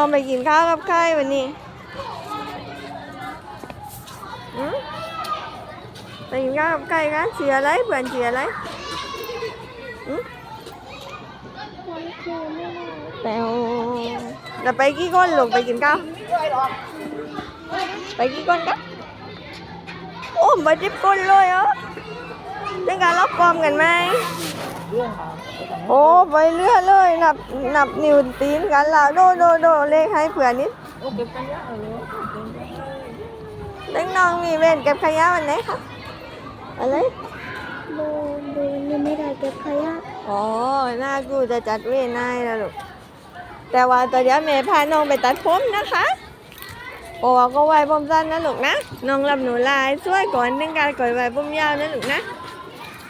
น้องไปกินข้าวกับใครวันนี้ไปกินข้าวกับใครคะเสียอะไรเพื่อนเสียอะไรหืมวันคือไม่ได้แต่เราไปกี่คนลูกไปกินข้าว ไปกี่คนกันโอ้มาจิบคนเลยเหรอเป็นการรับความกันไหม โอ้ไปเรื่อยเลยนับนับนิ้วตีนกันแล้วโดโดโดเลขให้เผื่อนิดโอ้เก็บกันเยอะเลยเล็กน้องมีเวรเก็บขยะวันไหนคะอะไรโบโบยังไม่ได้เก็บขยะอ๋อหน้ากูจะจัดเวรให้นะลูกแต่ว่าตอนเดี๋ยวแม่พาน้องไปตัดผมนะคะโอ้ก็ไว้ผมสั้นนะลูกนะน้องรับหนูลายช่วยก่อนนึงการก่อยไว้ผมยาวนะลูกนะ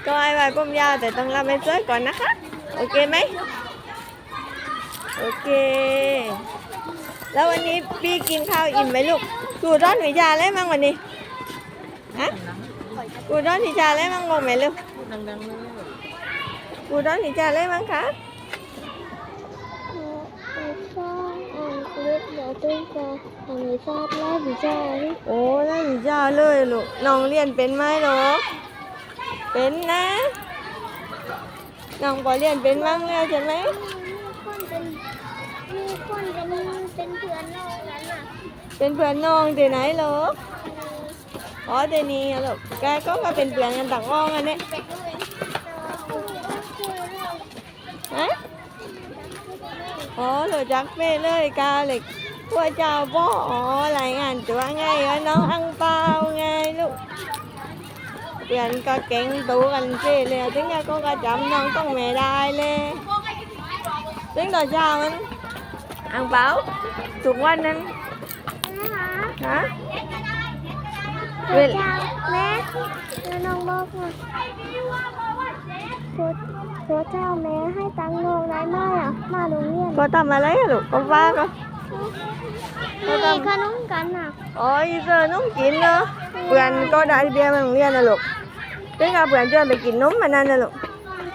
ก็ไว้ไว้ผมยาวแต่ต้องรับให้ช่วยก่อนนะคะ โอเคไหมโอเค แล้ววันนี้พี่กินข้าวอิ่มไหมลูกกูร้อนวิชาอะไรมั่งวันนี้ฮะกูร้อนวิชาอะไรมั่งงงไหมลูกพูดดังๆเลยกูร้อนวิชาอะไรมั่งคะไอ้ฟ้าอ่านคลิปเดี๋ยวตุ้งจะทำให้ทราบไล่วิจารณ์โอ้ร้อนวิชาเลยลูกน้องเรียนเป็นไหมลูก เป็นนะน้องพอเรียนเป็นมั่งแล้วใช่ไหมมีคนเป็นมีคนเป็นเป็นเพื่อนเรากันน่ะเป็นเพื่อนน้องที่ไหนลูกอ๋อเดนี่อะลูกแกก็มาเป็นเพื่อนกันต่างห้องอันนี้เป็ดด้วยฮะอ๋อหนูจักเป้เลยกาเหล็กพวกเจ้าบ่อ๋อรายงานตัวไงวน้องอังเปาไงลูก เปลี่ยนก็เก่งตัวกันเจ้เลยถึงจะก็กระจำน้องต้องไม่ได้เลยถึงต่อเช้ามันอังเปาถูกวันหนึงนะคะฮะเวลาแม่แล้วน้องบอกว่าพระพระเจ้าแม่ให้ตังค์น้องได้ไหมอะมาโรงเรียนก็ทำอะไรอะลูกก็ว่าก็มีขนมกันอะอ๋ออีเซอร์น้องกินเนาะเพื่อนก็ได้เบียร์มาโรงเรียนนะลูกถึงกับเพื่อนชวนไปกินนมมันนั่นนะลูก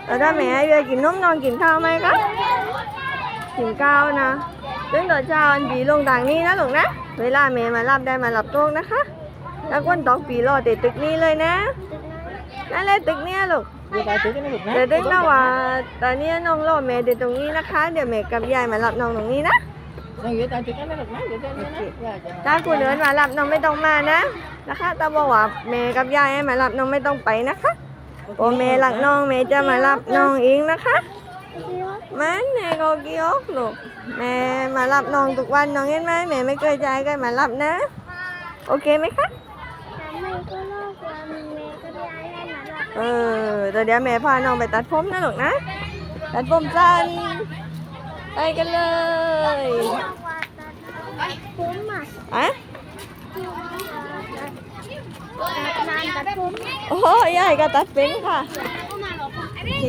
แต่ถ้าแม่ให้เบียร์กินนมน้องกินข้าวไหมคะถึงเก้านะซึ่งตอนเช้าอันปีลงต่างนี้นะลูกนะ เวลาเมย์มารับได้มารับโต๊ะนะคะ แล้วก้นตอกปีรอติดตึกนี้เลยนะนั่นแหละตึกเนี้ยลูกเดี๋ยวไปซื้อกันนะลูกนะเดี๋ยวตึกนะว่าตอนนี้น้องรอเมย์ติดตรงนี้นะคะ เดี๋ยวเมย์กับยายมารับน้องตรงนี้นะ น้องอยู่ตามซื้อกันนะลูกนะเดี๋ยวเดี๋ยวนะถ้ากูเดินมารับน้องไม่ต้องมานะนะคะตาบอกว่าเมย์กับยายให้มารับน้องไม่ต้องไปนะคะโอเมย์หลักน้องเมย์จะมารับน้องเองนะคะมันแม่ก็กี่ยวลูกแม่มารับน้องทุกวันน้องเห็นไหมแม่ไม่เคยใจก็มารับนะ โอเคไหมคะเออเดี๋ยวแม่พาน้องไปตัดผมนะลูกนะตัดผมสั้น ไปกันเลยผมอะอะนานตัดผมโอ้ยยายก็ตัดเป็นค่ะโอเค